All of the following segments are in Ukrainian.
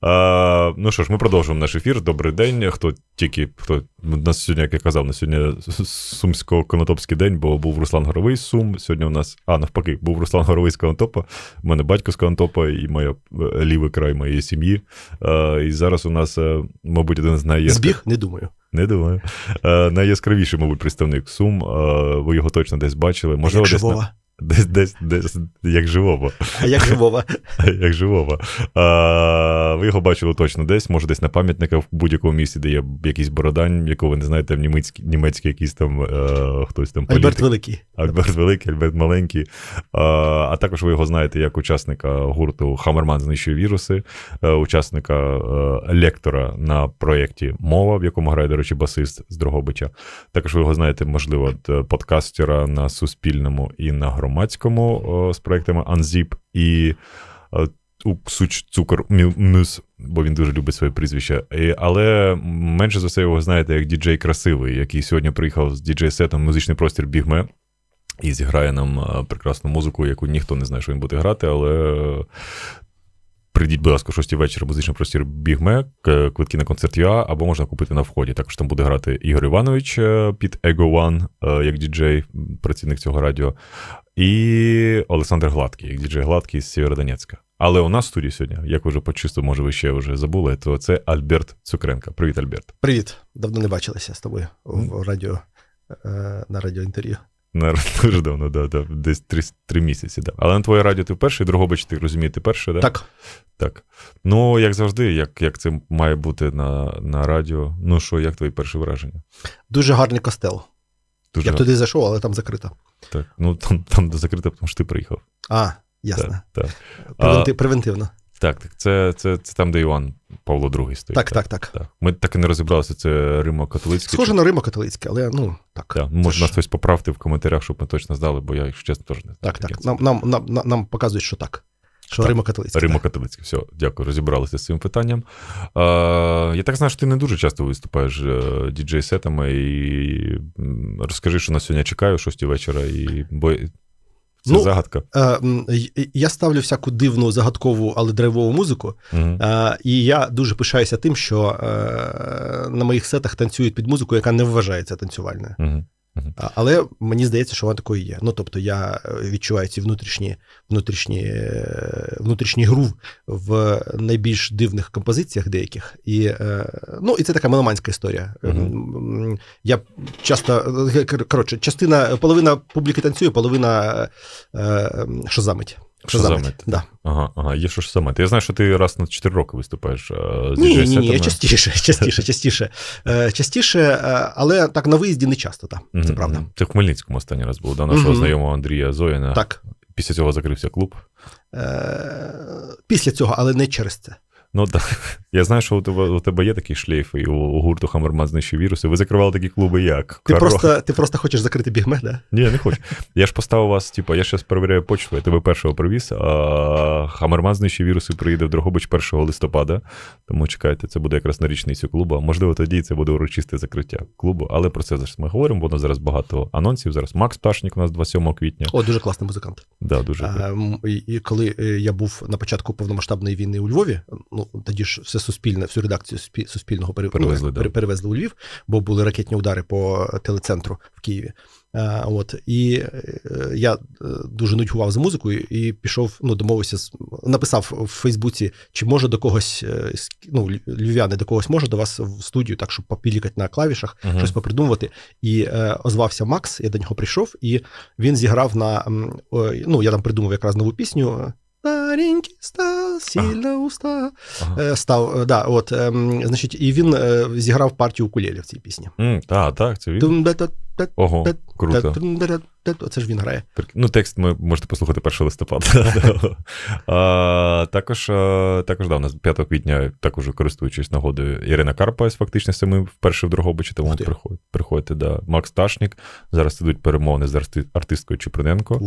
А, ну що ж, ми продовжуємо наш ефір. Добрий день. Хто тільки хто нас сьогодні, як я казав, на сьогодні сумсько-конотопський день, бо був Руслан Горовий з Сум. Сьогодні у нас, а навпаки, був Руслан Горовий з Конотопа. У мене батько з Конотопа і моя е, лівий край моєї сім'ї. А, і зараз у нас, е, мабуть, один з найяскравіших. Збіг? Не думаю. Не думаю. А, найяскравіший, мабуть, представник Сум. А, ви його точно десь бачили. Можливо, як десь живого. Десь, десь, десь, як живого. А як живого? Як живого. А, ви його бачили точно десь, може, десь на пам'ятниках в будь-якому місці, де є якийсь бородань, якого ви не знаєте, в німецький, німецький якийсь там е, хтось там політик. Альберт Великий. Альберт Великий, Альберт Маленький. А, а також ви його знаєте як учасника гурту Хамерман знищує віруси, е, учасника е, лектора на проєкті Мова, в якому грає, до речі, басист з Дрогобича. Також ви його знаєте, можливо, подкастера на Суспільному і на громадському о, з проектами Unzip і е, Уксуч Цукор Мю- Мюс, бо він дуже любить своє прізвище. І, але менше за все його знаєте як діджей красивий, який сьогодні приїхав з діджей-сетом музичний простір Бігме. І зіграє нам е, прекрасну музику, яку ніхто не знає, що він буде грати, але е, прийдіть, будь ласка, о 6 вечора музичний простір Бігме, к- квитки на концерт ЮА, або можна купити на вході. Також там буде грати Ігор Іванович е, під Ego One, е, як діджей, працівник цього радіо, і Олександр Гладкий, як діджей Гладкий з Сєвєродонецька. Але у нас в студії сьогодні, як ви вже почисто, може, ви ще вже забули, то це Альберт Цукренко. Привіт, Альберт. Привіт. Давно не бачилися з тобою в радіо, е, на радіоінтерв'ю. На дуже давно, да, да, десь три, три місяці. Да. Але на твоє радіо ти перший, Дрогобич, ти розумієш, ти перший, да? Так. Так. Ну, як завжди, як, як це має бути на, на радіо. Ну що, як твої перші враження? Дуже гарний костел. Дуже Я б туди зайшов, але там закрито. так. Ну там, там закрито, тому що ти приїхав. А, ясно. Так, так. Превенти- Превентивно. Так, так. Це, це, це там, де Іван Павло II стоїть. Так, так, так. так. Ми так і не розібралися, це Римо-католицький. Схоже на Римо-католицьке, але ну так. Так, може ж- нас хтось поправити в коментарях, щоб ми точно знали, бо я, якщо чесно, теж не знаю. Так, так. Нам, нам, нам, нам, показують, що так. Що Так. Римо-католицьке. Римо-католицький, все, дякую, розібралися з цим питанням. Е, я так знаю, що ти не дуже часто виступаєш е, діджей-сетами, і розкажи, що на сьогодні чекаю о 6 вечора, і бо це Ну, загадка. Е, Я ставлю всяку дивну, загадкову, але драйвову музику. Мгм. Е, І я дуже пишаюся тим, що е, на моїх сетах танцюють під музику, яка не вважається танцювальною. Мгм. Але мені здається, що вона такою є. Ну тобто я е, відчуваю ці внутрішні, внутрішні, внутрішні внутрішній грув в найбільш дивних композиціях деяких. І, е, ну, і це така меломанська історія. Uh-huh. Я часто е, коротше, частина, половина публіки танцює, половина е, е, Шозамить. Да. Ага, ага, є що саме. Я знаю, що ти раз на 4 роки виступаєш е, з Ні, ні, ні, частіше, частіше, частіше. Е, Частіше, е, але так на виїзді не часто, так. Це правда. Це в Хмельницькому останній раз був, да, нашого знайомого Андрія Зоїна. Так. Після цього закрився клуб. Е, Після цього, але не через це. Ну так. Я знаю, що у тебе, у тебе є такий шлейф, і у, у гурту Хамерман знищив віруси. Ви закривали такі клуби як? Ти просто, ти просто хочеш закрити бігме, да? Ні, я не хочу. Я ж поставив вас, типу, я зараз перевіряю почту, я тебе першого привіз, а Хамерман знищив віруси приїде в Дрогобич 1 листопада. Тому чекайте, це буде якраз на річницю клубу. Можливо, тоді це буде урочисте закриття клубу, але про це зараз ми говоримо. Воно зараз багато анонсів. Зараз Макс Пташник у нас 27 квітня. О, дуже класний музикант. Да, дуже. А, і, і коли е, я був на початку повномасштабної війни у Львові, ну тоді ж все суспільне, всю редакцію суспільного Перевезли, ну, да. перевезли у Львів, бо були ракетні удари по телецентру в Києві. А, от і е, я е, дуже нудьгував за музикою і пішов, ну домовився з написав в Фейсбуці, чи може до когось е, ну, львів'яни до когось може до вас в студію, так щоб попілікати на клавішах, Мгм. щось попридумувати. І е, озвався Макс, я до нього прийшов, і він зіграв на. Ну, я там придумав якраз нову пісню. Старенький став, сильно уста. Ага. Е, Став, е, да, от, значить, і він зіграв партію укулєлі в цій пісні. Так, та, так, це він. Ого, круто. Оце ж він грає. Ну, текст ми можете послухати 1 листопада. а, також, також да, у нас 5 квітня, також користуючись нагодою, Ірина Карпа, фактично самим вперше в Дрогобичі, тому да. Макс Ташнік. Зараз ідуть перемовини з артисткою Чуприненко.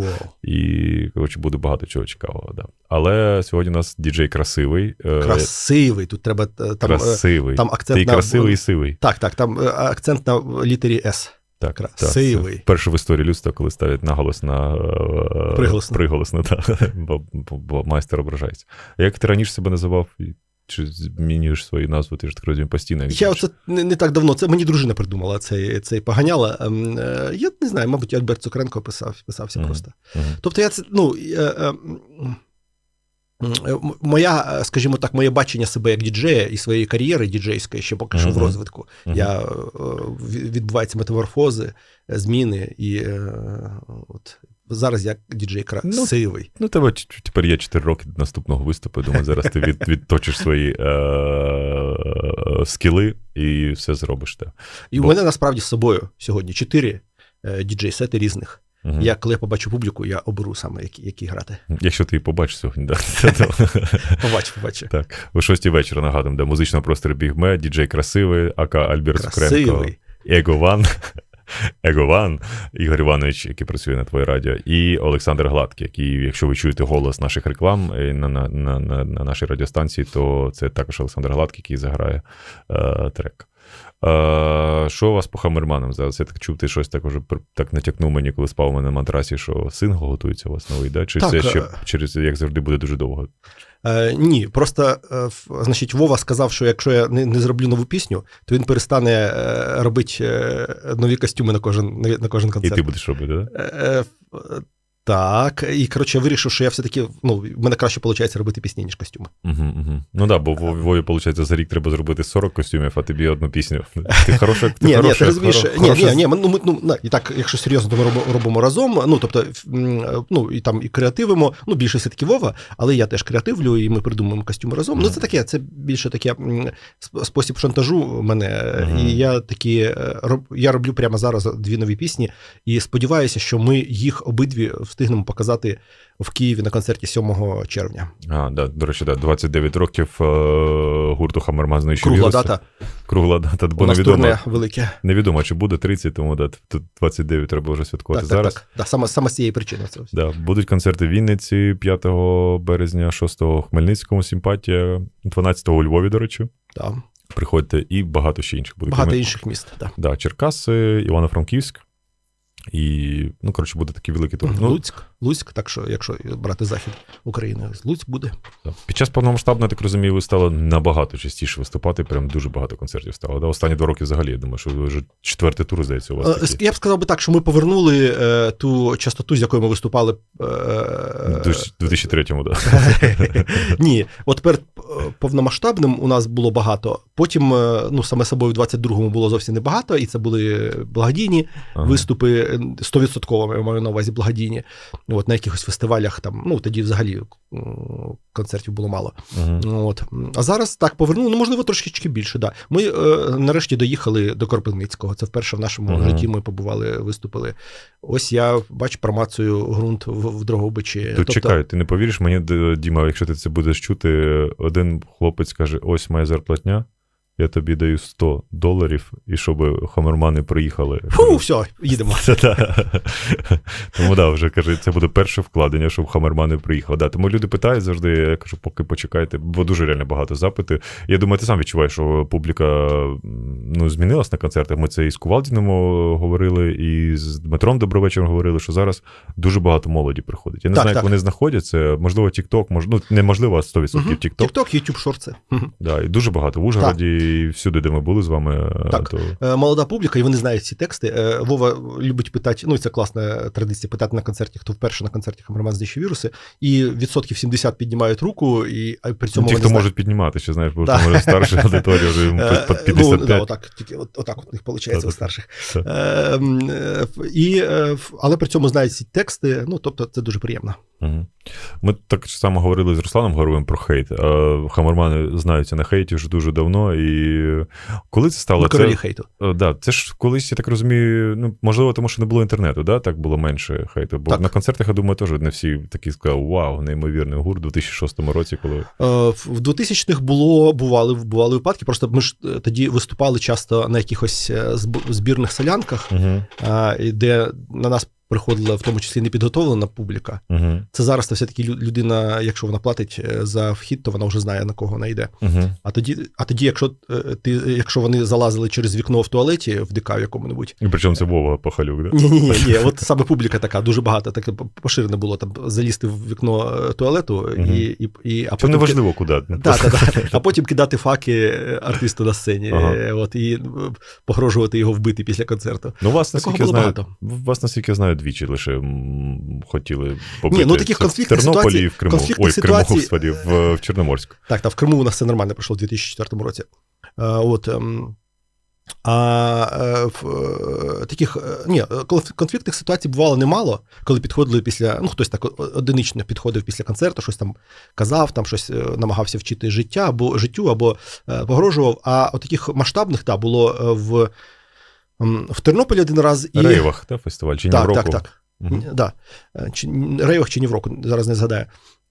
І, коротше, буде багато чого цікавого. Да. Але сьогодні у нас діджей красивий. е, Красивий. Тут треба е, там, е, красивий. там акцент Ти і на- красивий, і сивий. Так, так, там акцент на літері С. Так, Красивий. Так, це вперше в історії людства, коли ставлять наголос на е, Приголосно. приголосно так, бо, бо, бо майстер ображається. А як ти раніше себе називав? Чи змінюєш свої назви, ти ж так розумію, постійно. Я оце не, не так давно. Це мені дружина придумала цей, цей поганяла. Ем, е, Я не знаю, мабуть, Альберт Цукренко писав, писався Мгм. просто. Мгм. Тобто я це, ну. е, е, Моя, е, скажімо так, моє бачення себе як діджея і своєї кар'єри діджейської ще поки що в розвитку. Я е, відбуваються метаморфози, зміни, і е, от зараз я діджей Ну, красивий. Ну, тебе ч- ч- тепер є 4 роки до наступного виступу. Думаю, зараз ти від, відточиш свої е, е, скіли і все зробиш. Те. І бо- мене насправді з собою сьогодні чотири е, діджей-сети різних. Мгм. Я коли я побачу публіку, я оберу саме які, які грати. Якщо ти побачиш сьогодні, да. Побачу, побачу. так. О 6 вечора нагадуємо, де музичного простору Бігме, діджей красивий, ака Альберт Красивий. Егован. Егован, Ігор Іванович, який працює на твоє радіо, і Олександр Гладкий, який, якщо ви чуєте голос наших реклам е, на, на, на, на, на нашій радіостанції, то це також Олександр Гладкий, який заграє е, трек. Е, що у вас по хамерманам? Зараз я так чув, ти щось так уже так натякнув мені, коли спав у мене на матрасі, що сингл готується у вас новий, да? Чи Так, це ще е, через, як завжди, буде дуже довго? Е, ні, просто е, значить, Вова сказав, що якщо я не, не зроблю нову пісню, то він перестане е, робити е, нові костюми на кожен, на, на кожен І ти будеш робити, да? Е, е, Так, і коротше, вирішив, що я все-таки ну, в мене краще виходить робити пісні, ніж костюми. Угу, угу. Ну так, да, бо Вові, Вові, виходить, за рік треба зробити 40 костюмів, а тобі одну пісню. Ти хороша, ти Ні, ні, хороша, ти розумієш, хоро- ні, хороша- ні, ні, ну, ми, ну, і так, якщо серйозно, то ми робимо, робимо разом. Ну, тобто, ну, і там і креативимо, ну, більше все-таки Вова, але я теж креативлю, і ми придумуємо костюми разом. Ну, це таке, це більше таке спосіб шантажу мене. Мгм. І я такі, е, я роблю прямо зараз дві нові пісні, і сподіваюся, що ми їх обидві встигнемо показати в Києві на концерті 7 червня. А, да, до речі, да, 29 років е, гурту знищив Кругла дата. Кругла дата, бо У нас невідомо, турне велике. невідомо, чи буде 30, тому да, тут 29 треба вже святкувати Так, так, зараз. так. Да, саме, саме з цієї причини. Це ось. Да, будуть концерти в Вінниці 5 березня, 6 в Хмельницькому, Симпатія, 12 у Львові, до речі. Да. Приходьте і багато ще інших буде. Багато інших міст. Да. Да, Черкаси, Івано-Франківськ. І, ну, коротше, буде такий великий тур. Ну, Луцьк, Луцьк, так що, якщо брати захід України, Луцьк буде. Під час повномасштабного, я так розумію, ви стали набагато частіше виступати, прям дуже багато концертів стало. Да? Останні два роки взагалі, я думаю, що ви вже четвертий тур, здається, у вас Е, такий. Я б сказав би так, що ми повернули е, ту частоту, з якою ми виступали. Е, У 2003-му, да. Ні, от перед е, повномасштабним у нас було багато. Потім, е, ну, саме собою, в 22-му було зовсім небагато, і це були благодійні Ага. виступи, е, 100% я маю на увазі благодійні. От на якихось фестивалях там, ну тоді взагалі концертів було мало. Мгм. От. А зараз так повернули, ну можливо, трошечки більше. Да. Ми е, нарешті доїхали до Кропивницького. Це вперше в нашому Мгм. житті ми побували, виступили. Ось я бач, промацую ґрунт в, в Дрогобичі. Тут чекай, ти не повіриш мені, Діма, якщо ти це будеш чути, один хлопець каже: ось моя зарплатня, я тобі даю 100 доларів, і щоб хамермани приїхали. Фу, все, їдемо. Це да. Тому да, вже каже, це буде перше вкладення, щоб хамермани приїхали. Да, тому люди питають завжди, я кажу, поки почекайте, бо дуже реально багато запитів. Я думаю, ти сам відчуваєш, що публіка ну, змінилась на концертах. Ми це і з Кувалдіним о, говорили, і з Дмитром Добровечором говорили, що зараз дуже багато молоді приходить. Я не Так, знаю, так. як вони знаходяться. Можливо, TikTok, мож... ну неможливо, а 100% Мгм. TikTok. Тікток, Ютуб шорти. Да, і дуже багато в Ужгороді, і всюди, де ми були з вами. Так. То... Е, Молода публіка, і вони знають ці тексти. Е, Вова любить питати, ну це класна традиція питати на концерті, хто вперше на концерті Хамерман знищив віруси. І відсотків 70 піднімають руку, і при цьому Ну, ті, вони хто знають- можуть піднімати, ще знаєш, бо там старша аудиторія, вже Е, під Ну, да, отак, тільки от, отак от у них виходить у старших. Е, е, і, е, але при цьому знають ці тексти, ну тобто це дуже приємно. Ми так само говорили з Русланом Горовим про хейт. Е, Хамермани знаються на хейті вже дуже давно. І коли це стало? Ми королі Це, хейту. е, да, це ж колись, я так розумію, ну, можливо, тому що не було інтернету, да? так було менше хейту. Бо Так. на концертах, я думаю, теж не всі такі сказали, вау, неймовірний гурт у 2006 році, коли. Е, В в 2000-х було, бували, бували випадки, просто ми ж тоді виступали часто на якихось збірних солянках, Угу. де на нас приходила в тому числі непідготовлена публіка. Угу. Це зараз то все-таки лю- людина, якщо вона платить е, за вхід, то вона вже знає на кого вона йде. Угу. А тоді, а тоді, якщо е, ти, якщо вони залазили через вікно в туалеті в ДК якому-небудь. І причому це Вова Пахалюк, да? Ні, ні, ні, ні, от саме публіка така, дуже багато, таке поширене було там залізти в вікно е, туалету і, і, і а потім не важливо, куди. Да, да, да. А потім кидати факи артисту на сцені, Ага. от, і погрожувати його вбити після концерту. Ну, вас, наскільки було знаю, багато. вас, наскільки знаю, двічі лише хотіли побити. Ні, ну, таких конфліктних в Тернополі ситуацій- і в Криму. Ой, в Криму, господі, в, в Чорноморську. Так, та в Криму у нас все нормально пройшло у 2004 році. Е, От, ем, а в е, таких е, ні, конф- конфліктних ситуацій бувало немало, коли підходили після. Ну, хтось так одинично підходив після концерту, щось там казав, там щось намагався вчити життя або життю, або погрожував. А от таких масштабних та, було в, в Тернополі один раз і. Рейвах, та, фестиваль, чи Так, Нівроку? так, так. Угу. Да. Е, Чи, Рейвах чи Нівроку, зараз не згадаю.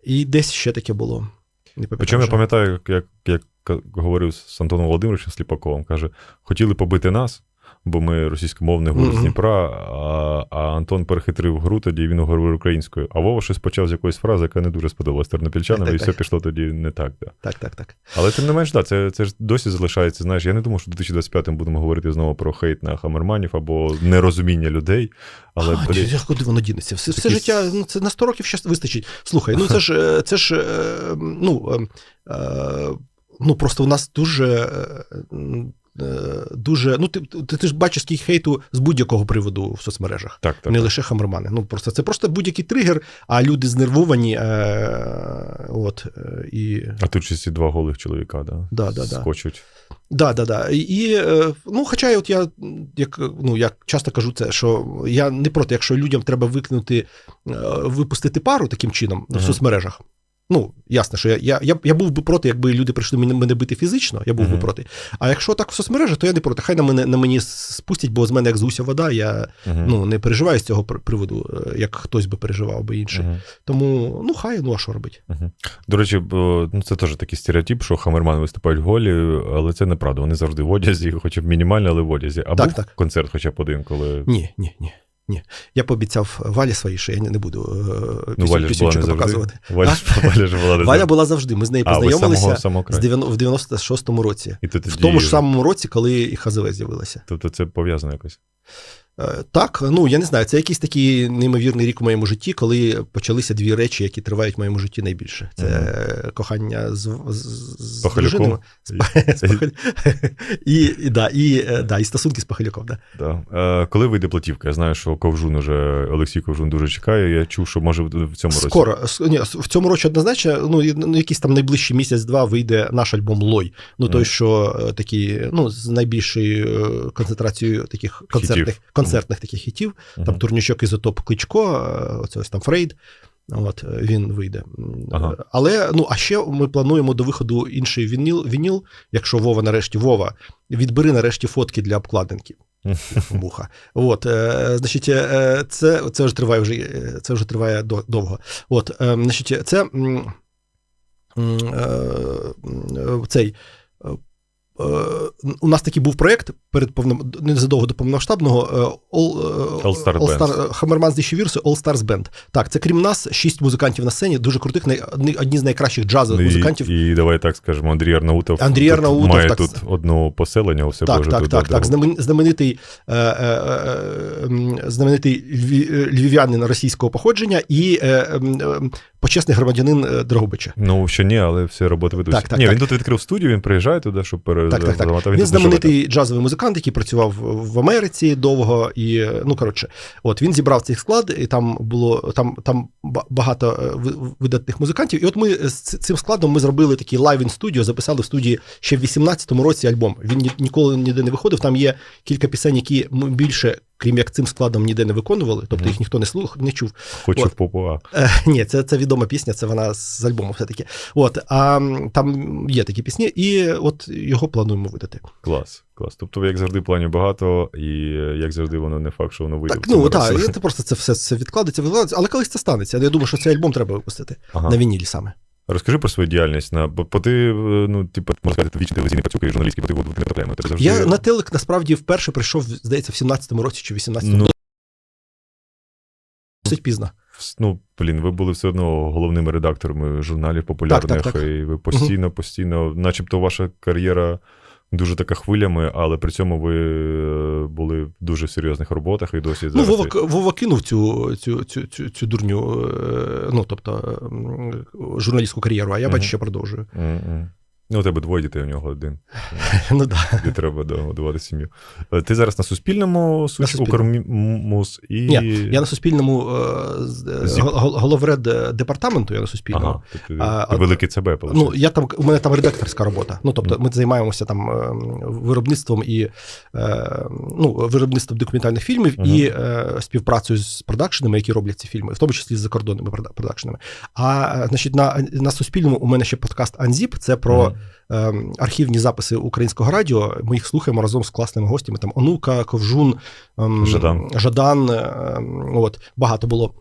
І десь ще таке було. Не Причому я пам'ятаю, як, як, як говорив з Антоном Володимировичем Сліпаковим, каже, хотіли побити нас, бо ми російськомовний гурт з Дніпра, а, а Антон перехитрив гру тоді, він говорив українською. А Вова щось почав з якоїсь фрази, яка не дуже сподобалась тернопільчанам, і так, все пішло тоді не так. Да. Так, так, так. Але тим не менш, да, це, це ж досі залишається. Знаєш, я не думав, що в 2025-му будемо говорити знову про хейт на хамерманів або нерозуміння людей. Але а, блін, ні, куди воно дінеться? Все, все життя, ну це на 100 років ще вистачить. Слухай, ну це ж е, це ж е, ну, е, ну просто у нас дуже. Е, Дуже, ну ти, ти, ти ж бачиш скільки хейту з будь-якого приводу в соцмережах, так, так. не так. лише хамермани. Ну просто це просто будь-який тригер, а люди знервовані. Е, от, е, і А тут ці два голих чоловіка, да, Да, да, скочуть. Да, да, да. І е, ну, хоча от я як ну я часто кажу це, що я не проти, якщо людям треба викинути, е, випустити пару таким чином в соцмережах. Ну, ясно, що я, я, я, я був би проти, якби люди прийшли мене, мене бити фізично, я був би проти. А якщо так в соцмережах, то я не проти. Хай на мене на мені спустять, бо з мене як з гуся вода, я Угу. ну, не переживаю з цього приводу, е, як хтось би переживав або інший. Угу. Тому ну хай, ну а що робить? До речі, ну, це теж такий стереотип, що хамермани виступають голі, але це неправда. Вони завжди в одязі, хоча б мінімально, але в одязі. А Так, був так. концерт хоча б один, коли. Ні, ні, ні. Ні. Я пообіцяв Валі своїй, що я не буду е, Ну, Валя ж була не показувати. Валя, Валя ж була не Валя завжди. була завжди. Ми з нею А, познайомилися самого, самого з 90 в 96-му році. І В тому ж самому році, коли і ХЗВ з'явилася. Тобто це пов'язано якось. Е, Так, ну я не знаю, це якийсь такий неймовірний рік у моєму житті, коли почалися дві речі, які тривають в моєму житті найбільше. Це е, кохання з, з, з дружиною. З, з і, і, да, і, е, да, і стосунки з Пахалюком. Да. Да. Е, коли вийде платівка? Я знаю, що Ковжун уже Олексій Ковжун дуже чекає. Я чув, що може в цьому році. Скоро, ні, в цьому році однозначно, ну, ну, якийсь там найближчий місяць-два вийде наш альбом Лой. Ну, той, Мгм. що е, такий, ну, з найбільшою е, концентрацією таких концертних, концертних таких хітів. Там турнічок ізотоп Кличко, е, оце ось там Фрейд. От е, він вийде. Ага. е, Але ну, а ще ми плануємо до виходу інший вініл, вініл, якщо Вова нарешті Вова, відбери нарешті фотки для обкладинки. Муха. От, е, значить, е, це, це вже триває вже, е, це вже триває довго. От, е, значить, це е, цей. Е, У нас такий був проєкт перед повним незадовго до повномасштабного All, All Star All Band. Хамерман з вірси All Stars Band. Так, це крім нас, шість музикантів на сцені, дуже крутих, одні, з найкращих джазових Ну, музикантів. І, і давай так скажемо, Андрій Арнаутов, Андрій Арнаутов, має так. тут одного поселення у себе Так, так, тут так, так. Знаменитий, е, е, е, знаменитий львів'янин російського походження і е, е, почесний громадянин Дрогобича. Ну, ще ні, але все роботи ведуться. Так, так, ні, він тут відкрив студію, він приїжджає туди, щоб Так, так, так. Він, знаменитий джазовий музикант, який працював в Америці довго. І ну коротше, от він зібрав цей склад, і там було там, там ба- багато е, видатних музикантів. І от ми з цим складом ми зробили такий лайв ін студіо, записали в студії ще в 18-му році альбом. Він ніколи ніде не виходив. Там є кілька пісень, які більше. Крім як цим складом ніде не виконували, тобто їх ніхто не слух, не чув. Хочу От. в попуа. Е, ні, це, це відома пісня, це вона з альбому все-таки. От, а там є такі пісні, і от його плануємо видати. Клас, клас. Тобто, як завжди, планів багато, і як завжди, воно не факт, що воно вийде. Так, ну так, це просто це все це відкладеться, відкладеться, але колись це станеться. Я думаю, що цей альбом треба випустити Ага. на вінілі саме. Розкажи про свою діяльність. На, бо, ти, е, ну, типу, можна сказати, вічний телевізійний пацюк і журналістський, бо ти, не потрапляємо. Завжди... Я на телек насправді вперше прийшов, здається, в 17-му році чи 18-му. Ну, досить пізно. Ну, блін, ви були все одно головними редакторами журналів популярних, Так, так, так. і ви постійно, постійно, начебто, ваша кар'єра дуже така хвилями, але при цьому ви е, були в дуже серйозних роботах і досі Ну, зараз. Вова, Вова кинув цю, цю, цю, цю, цю дурню, е, ну, тобто, журналістську кар'єру, а я Мгм. бачу, що продовжую. М-м. Ну, у тебе двоє дітей, у нього один. Ну, да. Де треба годувати сім'ю. Е, Ти зараз на Суспільному, Укрмус і. Ні, я на Суспільному е, гол- головред е, департаменту, я на Суспільному. Ага, ти, ти, великий ЦБ. Ну, я там, у мене там редакторська робота. Ну, тобто, ми займаємося там е, виробництвом і е, ну, виробництвом документальних фільмів і е, співпрацею з продакшенами, які роблять ці фільми, в тому числі з закордонними продакшенами. А е, значить, на, на Суспільному у мене ще подкаст Анзіп. Це про е, архівні записи українського радіо. Ми їх слухаємо разом з класними гостями. Там Онука, Ковжун, ем, Жадан. Жадан. ем, от, багато було.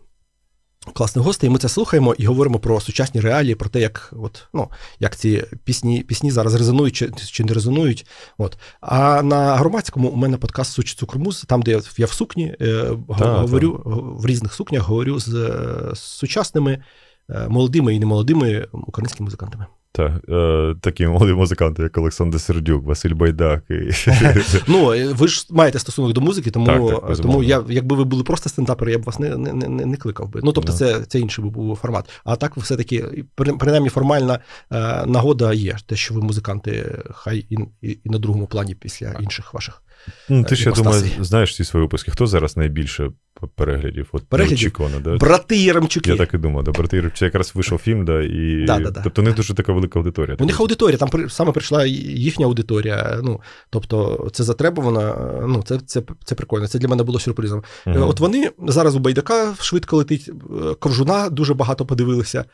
Класних гостей, і ми це слухаємо і говоримо про сучасні реалії, про те, як, от, ну, як ці пісні, пісні зараз резонують чи, чи не резонують. От. А на громадському у мене подкаст Суч Цукрмуз, там, де я в сукні е, говорю в різних сукнях, говорю з, е, з сучасними, е, молодими і немолодими українськими музикантами. Так, е, такі молоді музиканти, як Олександр Сердюк, Василь Байдак. І... Ну, е, ви ж маєте стосунок до музики, тому, Так, так, тому я, якби ви були просто стендапери, я б вас не, не, не, не кликав би. Ну, тобто, Ну. це, це інший би був формат. А так, все-таки, принаймні, формальна е, нагода є, те, що ви музиканти, хай і, і, і на другому плані після інших ваших. Ну, ти я думаю, знаєш ці свої випуски. Хто зараз найбільше переглядів? От Переглядів? да? Брати Яремчуки. Я так і думав, да, брати Єрчук, якраз вийшов фільм, да, і Да, да, да. тобто у них дуже така велика аудиторія. У них аудиторія, там саме прийшла їхня аудиторія. Ну, тобто, це затребувано, ну, це, це, це прикольно. Це для мене було сюрпризом. Мгм. От вони зараз у Байдака швидко летить, е, Ковжуна дуже багато подивилися,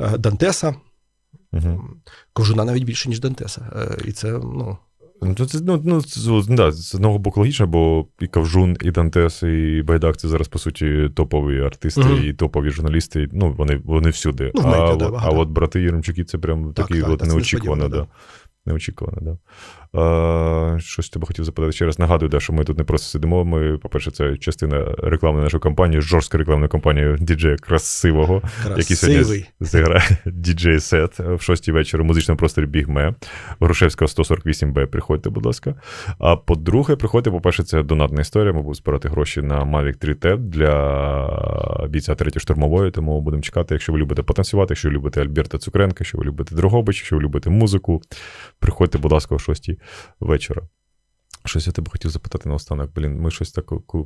е, Дантеса. Мгм. Ковжуна навіть більше, ніж Дантеса. Е, І це, ну. Ну, це, ну, ну, це, з- да, з одного боку логічно, бо і Кавжун, і Дантес, і Байдак це зараз, по суті, топові артисти угу. і топові журналісти. Ну, вони, вони всюди. Ну, в а, да, а от брати Єремчуки це прям Так, такий так, от неочікувано, да. Неочікувано, да. А, щось тебе хотів запитати ще раз. Нагадую, да, що ми тут не просто сидимо. Ми, по-перше, це частина рекламної нашої кампанії, жорстка рекламна кампанія діджея красивого, який сьогодні зіграє діджей сет в 6 вечора в музичному просторі Бігме. Грушевського 148Б. Приходьте, будь ласка. А по-друге, приходьте, по-перше, це донатна історія. Ми будемо збирати гроші на Mavic 3T для бійця 3 штурмової, тому будемо чекати, якщо ви любите потанцювати, якщо ви любите Альберта Цукренка, якщо ви любите Дрогобич, якщо ви любите музику. Приходьте, будь ласка, о 6 вечора. Щось я тебе хотів запитати наостанок. Блін, ми щось так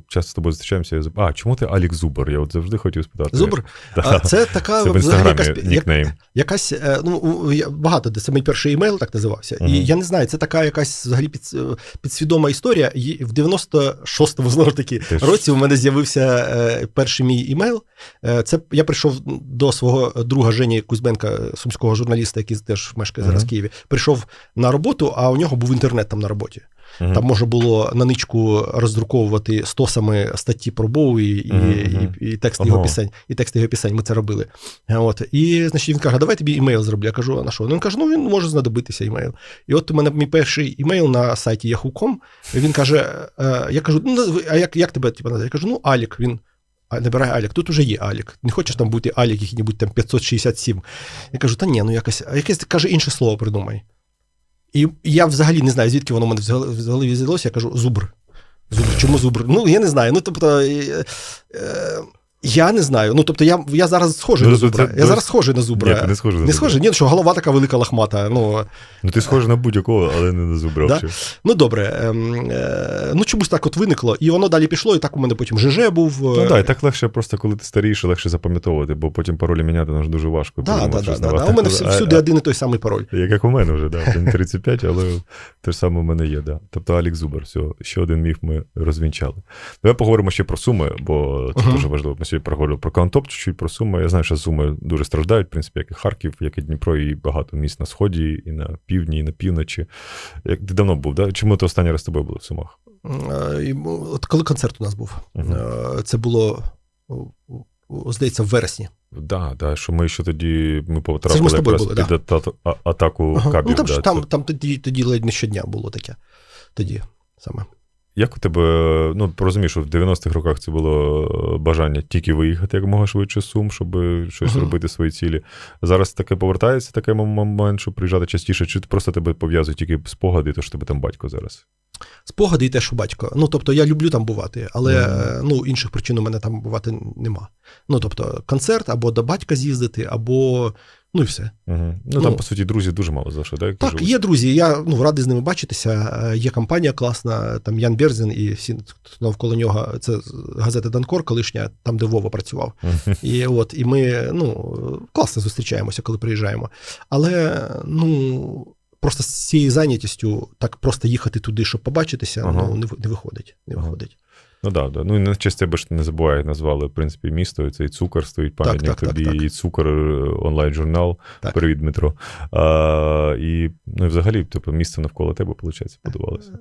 часто з тобою зустрічаємося. Я. А, чому ти Алік Зубер? Я от завжди хотів спитати. Зубр. Да. А, Це така Це в взагалі інстаграмі якась, як, нікнейм. якась е, ну, багато де це мій перший імейл так називався. Мгм. І я не знаю, це така якась взагалі під, е, підсвідома історія. І в 96-му знову ж таки Ти ж- році у мене з'явився е, перший мій імейл. Е, Це я прийшов до свого друга Жені Кузьменка, сумського журналіста, який теж мешкає зараз Мгм. в Києві. Прийшов на роботу, а у нього був інтернет там на роботі. Мгм. Там можна було на ничку роздруковувати стосами статті про Боуї і, Мгм, і, і, тексти Ого. його пісень, і тексти його пісень. Ми це робили. От. І значить, він каже: давай тобі імейл зроблю. Я кажу, а на що? Ну, він каже, ну він може знадобитися імейл. І от у мене мій перший імейл на сайті Yahoo.com, і Він каже: е, я кажу, ну а як, як тебе типу, назвати? Я кажу, ну Алік. Він. Набирай Алік, тут уже є Алік. Не хочеш там бути Алік, який-небудь там 567. Я кажу, та ні, ну якось, якесь каже інше слово придумай. І я взагалі не знаю, звідки воно в мене в гол- голові взялося, я кажу зубр. Зубр. Чому зубр? Ну, я не знаю. Ну, тобто, е, е, я не знаю. Ну, тобто, я, я зараз схожий Ну, на зубра. це- я зараз схожий на зубра. Ні, ти не схожий на Не схожий? Ні, що голова така велика лохмата. Ну, Ну, ти схожий на будь-якого, але не на зубра. Да? ну добре. Ем, е, ну, чомусь так от виникло, і воно далі пішло, і так у мене потім ЖЖ був. Ну е, так, і так легше, просто коли ти старіше, легше запам'ятовувати, бо потім паролі міняти ну, дуже важко. Да, да, да, да, да. У мене всюди а- один і той самий пароль. Як, як у мене вже, да. 35, але те ж саме в мене є, да. Тобто Алік Зубер, все, ще один міф ми розвінчали. Давай поговоримо ще про суми, бо це дуже важливо. Ми сьогодні про Кантоп, чуть-чуть про суми. Я знаю, що суми дуже страждають, в принципі, як і Харків, як і Дніпро, і багато міст на сході, і на півдні, і на півночі. Як ти давно був, да? Чому ти останній раз з тобою були в Сумах? Е, ну, От коли концерт у нас був. Е, це було, здається, в вересні. Да, да, що ми ще тоді ми потрапили ми якраз були, під ата- а- атаку Ага. кабів. Ну, там, да, там, це- там тоді, тоді ледь не щодня було таке. Тоді саме. Як у тебе, ну розумієш, що в 90-х роках це було е, бажання тільки виїхати якомога швидше сум, щоб щось Мгм. робити свої цілі. Зараз таке повертається такий момент, щоб приїжджати частіше, чи просто тебе пов'язують тільки спогади, то що тебе там батько зараз? Спогади і те, що батько. Ну, тобто, я люблю там бувати, але е, ну, інших причин у мене там бувати нема. Ну, тобто, концерт або до батька з'їздити, або ну і все. Угу. Ну, Ну. там, по суті, друзі дуже мало за що, так? Так, є друзі. Я ну, радий з ними бачитися. Е, Є компанія класна, там Ян Берзін і всі навколо нього. Це газета Данкор, колишня, там, де Вова працював. І от, і ми ну, класно зустрічаємося, коли приїжджаємо. Але ну. Просто з цією зайнятістю так просто їхати туди, щоб побачитися, Ага. ну не, не виходить. Не Ага. виходить. Ну да, да. Ну і на честь тебе ж не забуває назвали, в принципі, місто, і цей цукор стоїть пам'ятник так, так, тобі, так. і цукор е, онлайн-журнал. Привіт, Дмитро. А, і, ну, і взагалі, типу, місце навколо тебе, виходить, будувалося.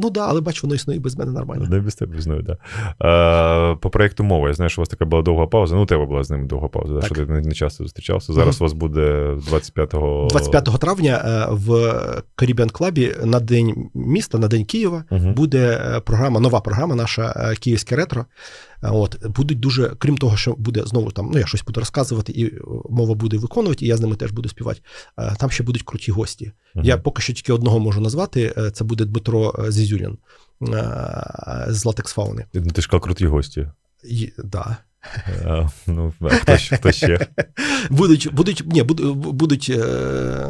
Е, Ну да, але бачу, воно існує без мене нормально. Не без тебе знаю, так. Да. По проєкту мова, я знаю, що у вас така була довга пауза. Ну, у тебе була з ним довга пауза, Так. що ти не, часто зустрічався. Зараз Мгм. у вас буде 25-го. 25 травня е, в Caribbean Клабі на День міста, на День Києва Мгм. буде е, програма, нова програма, наша е, Київське ретро. От будуть дуже, крім того, що буде знову там, ну я щось буду розказувати, і е, мова буде виконувати, і я з ними теж буду співати. е, Там ще будуть круті гості. Мгм. Я поки що тільки одного можу назвати. е, Це буде Дмитро Зізюрін е, з Латекс Фауни. Ну, Ти ж казав, круті гості. І, да. А, ну, а хто, хто ще? Будуть, будуть, ні, будуть,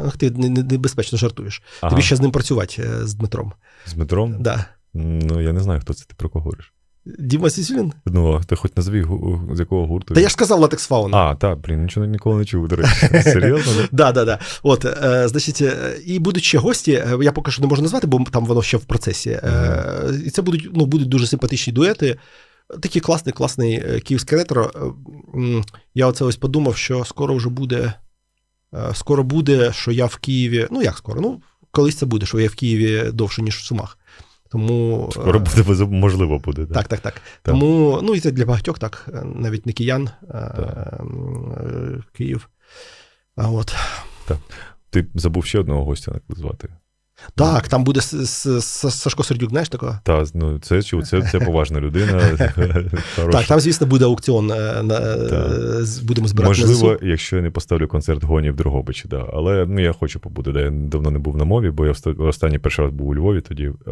ах, ти не- не- небезпечно жартуєш. Ага. Тобі ще з ним працювати з Дмитром. З Дмитром? Да. Ну, я не знаю, хто це ти про кого говориш. Діма Сісюлін? Ну, а ти хоч назви, з якого гурту. Та я ж сказав Латекс Фауна. А, так, блін, нічого ніколи не чув, до речі. Серйозно? да? Да, да. От, е, значить, е, і будуть ще гості. е, Я поки що не можу назвати, бо там воно ще в процесі. І це будуть, ну, будуть дуже симпатичні дуети. Такий класний, класний київське ретро. Я оце ось подумав, що скоро вже буде. Скоро буде, що я в Києві. Ну, як скоро? Ну, колись це буде, що я в Києві довше, ніж в Сумах. Тому. е, Скоро буде, можливо, буде. Так, так, так. Тому, ну і це для багатьох так, е, навіть не киян, Так. е, Київ. А от. Так. Ти забув ще одного гостя назвати. Так, там буде Сашко Сердюк, знаєш такого? Та, ну, це, чув, це, це поважна людина. Так, там, звісно, буде аукціон. е, На, е, Так. Будемо збирати Можливо, якщо я не поставлю концерт гоні в Дрогобичі, да. але ну, я хочу побути. Да. Я давно не був на мові, бо я останній перший раз був у Львові тоді. Е,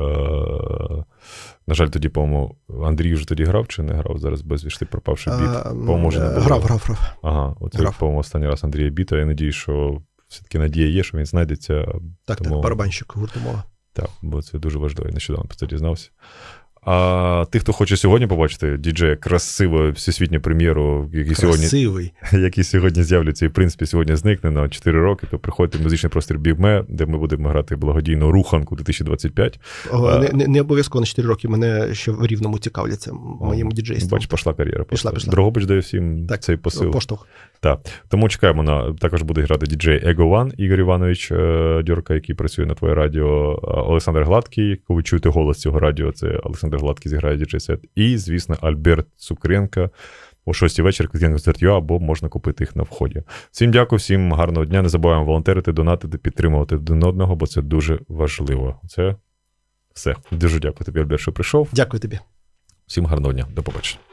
на жаль, тоді, по-моєму, Андрій вже тоді грав чи не грав? Зараз безвісти пропавши біт. А, по-моєму, не. Грав, грав, грав. Ага, оце, по-моєму, останній раз Андрія Біта. Я надію, що все-таки надія є, що він знайдеться. Так, Тому- так, барабанщик гурту мова. Так, бо це дуже важливо. Я нещодавно про це дізнався. А тих, хто хоче сьогодні побачити діджея красиву всесвітню прем'єру, який сьогодні, які сьогодні з'являться, і в принципі сьогодні зникне на 4 роки, то приходьте в музичний простір Бігме, де ми будемо грати благодійну руханку 2025. О, А. не, не, не обов'язково на 4 роки. Мене ще в рівному цікавляться моїм діджейством. Бач, пішла кар'єра. Пішла, пішла. Дрогобич дає всім Так, цей посил. Поштовх. Так. Тому чекаємо на також буде грати діджей Ego One Ігор Іванович е, Дьорка, який працює на твоє радіо. Олександр Гладкий. Коли ви чуєте голос цього радіо, це Олександр Гладкий зіграє діджей сет. І, звісно, Альберт Цукренко. О 6 вечір концерт ЮА, або можна купити їх на вході. Всім дякую, всім гарного дня. Не забуваємо волонтерити, донатити, підтримувати один одного, бо це дуже важливо. Це все. Дуже дякую тобі, Альберт, що прийшов. Дякую тобі. Всім гарного дня. До побачення.